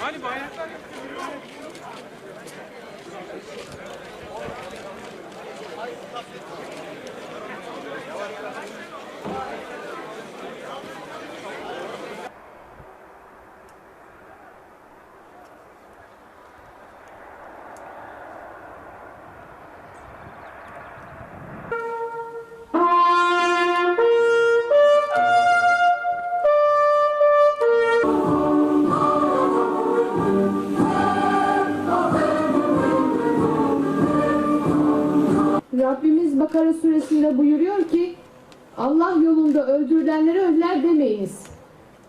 Galiba ayaklar yapıyor. Rabbimiz Bakara suresinde buyuruyor ki Allah yolunda öldürülenlere ölüler demeyiniz.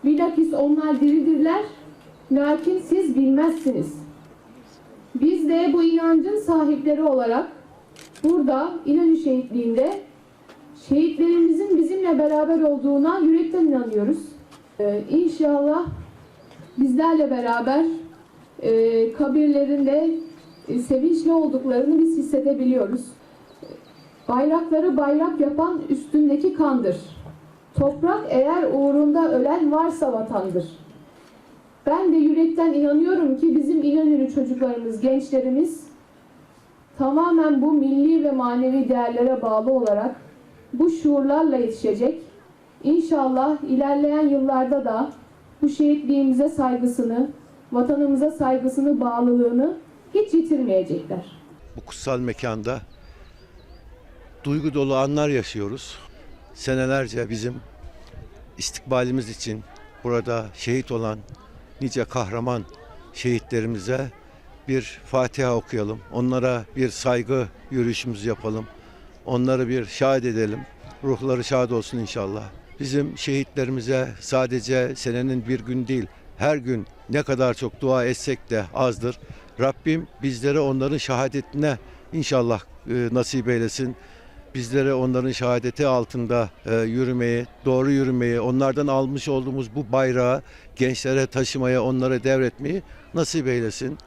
Bilakis onlar diridirler, lakin siz bilmezsiniz. Biz de bu inancın sahipleri olarak burada İnönü şehitliğinde şehitlerimizin bizimle beraber olduğuna yürekten inanıyoruz. Ee, inşallah bizlerle beraber e, kabirlerinde e, sevinçli olduklarını biz hissedebiliyoruz. Bayrakları bayrak yapan üstündeki kandır. Toprak eğer uğrunda ölen varsa vatandır. Ben de yürekten inanıyorum ki bizim İnönülü çocuklarımız, gençlerimiz tamamen bu milli ve manevi değerlere bağlı olarak bu şuurlarla yetişecek. İnşallah ilerleyen yıllarda da bu şehitliğimize saygısını, vatanımıza saygısını, bağlılığını hiç yitirmeyecekler. bu kutsal mekanda duygu dolu anlar yaşıyoruz. Senelerce bizim istikbalimiz için burada şehit olan nice kahraman şehitlerimize bir Fatiha okuyalım. Onlara bir saygı yürüyüşümüzü yapalım. Onları bir şahit edelim. Ruhları şad olsun inşallah. Bizim şehitlerimize sadece senenin bir gün değil, her gün ne kadar çok dua etsek de azdır. Rabbim bizlere onların şehadetine inşallah e, nasip eylesin Bizlere onların şehadeti altında e, yürümeyi, doğru yürümeyi, onlardan almış olduğumuz bu bayrağı gençlere taşımaya, onlara devretmeyi nasip eylesin.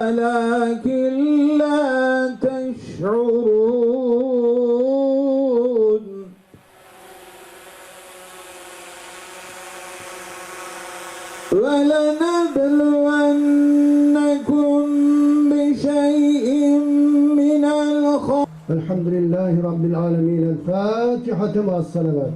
ولكن لا تشعرون ولنبلونكم بشيء من الخوف الحمد لله رب العالمين الفاتحة مع الصلوات.